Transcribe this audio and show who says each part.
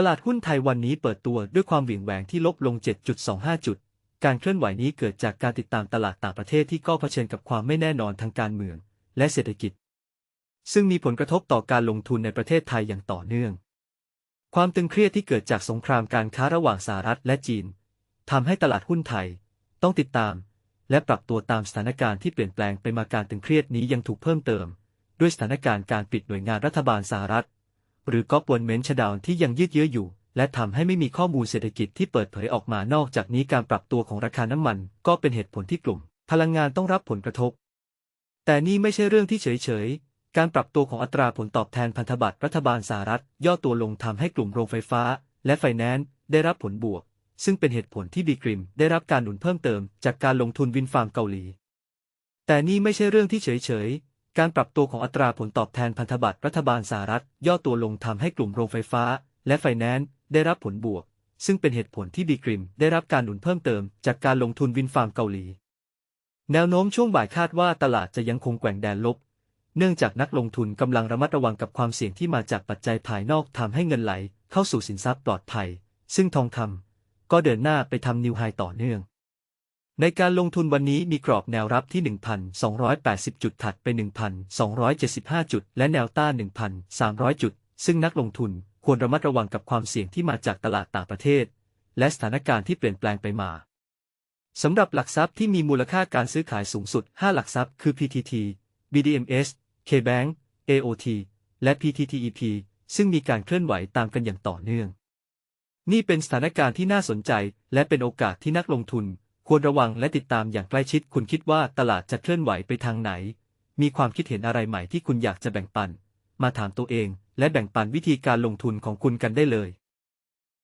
Speaker 1: ตลาดหุ้นไทยวันนี้เปิดตัวด้วยความหวี่งแหวงที่ลบลง 7.25 จุด การเคลื่อนไหวนี้เกิดจากการติดตามตลาดต่างประเทศที่ก็เผชิญกับความไม่แน่นอนทางการเมือง และเศรษฐกิจ ซึ่งมีผลกระทบต่อการลงทุนในประเทศไทยอย่างต่อเนื่อง ความตึงเครียดที่เกิดจากสงครามการค้าระหว่างสหรัฐและจีนทำให้ตลาดหุ้นไทย ต้องติดตาม และปรับตัวตามสถานการณ์ที่เปลี่ยนแปลงไปมาการตึงเครียดนี้ยังถูกเพิ่มเติม ด้วยสถานการณ์การปิดหน่วยงานรัฐบาลสหรัฐ หรือก็ปวนเมนชดาวที่ยังยืดเยื้ออยู่ และทำให้ไม่มีข้อมูลเศรษฐกิจที่เปิดเผยออกมานอกจากนี้การปรับตัวของราคาน้ำมัน ก็เป็นเหตุผลที่กลุ่ม พลังงานต้องรับผลกระทบ แต่นี่ไม่ใช่เรื่องที่เฉยๆ การปรับตัวของอัตราผลตอบแทนพันธบัตรรัฐบาลสหรัฐ ย่อตัวลงทำให้กลุ่มโรงไฟฟ้า และไฟแนนซ์ได้รับผลบวก ซึ่งเป็นเหตุผลที่บีกริม ได้รับการหนุนเพิ่มเติม จากการลงทุนวินฟาร์มเกาหลี แต่นี่ไม่ใช่เรื่องที่เฉยๆ การปรับตัวของอัตราผลตอบแทนพันธบัตรรัฐบาลสหรัฐ ย่อตัวลงทำให้กลุ่มโรงไฟฟ้า และไฟแนนซ์ได้รับผลบวก ซึ่งเป็นเหตุผลที่บีกริมได้รับการหนุนเพิ่มเติมจากการลงทุนวินฟาร์มเกาหลี แนวโน้มช่วงบ่ายคาดว่าตลาดจะยังคงแกว่งแดนลบ เนื่องจากนักลงทุนกำลังระมัดระวังกับความเสี่ยงที่มาจากปัจจัยภายนอกทำให้เงินไหล เข้าสู่สินทรัพย์ปลอดภัย ซึ่งทองคำก็เดินหน้าไปทำนิวไฮต่อเนื่อง ในการลงทุนวันนี้มีกรอบแนวรับที่ 1,280 จุดถัดไป 1,275 จุด และแนวต้าน 1,300 จุด ซึ่งนักลงทุนควรระมัดระวังกับความเสี่ยงที่มาจากตลาดต่างประเทศ และสถานการณ์ที่เปลี่ยนแปลงไปมาสำหรับหลักทรัพย์ที่มีมูลค่าการซื้อขายสูงสุด 5 หลักทรัพย์คือ PTT BDMs KBank AOT และ PTTEP ซึ่งมีการเคลื่อนไหวตามกันอย่างต่อเนื่อง นี่เป็นสถานการณ์ที่น่าสนใจ และเป็นโอกาสที่นักลงทุน ควรระวังและติดตามอย่างใกล้ชิดคุณคิดว่าตลาดจะเคลื่อนไหวไปทางไหน มีความคิดเห็นอะไรใหม่ที่คุณอยากจะแบ่งปัน มาถามตัวเองและแบ่งปันวิธีการลงทุนของคุณกันได้เลย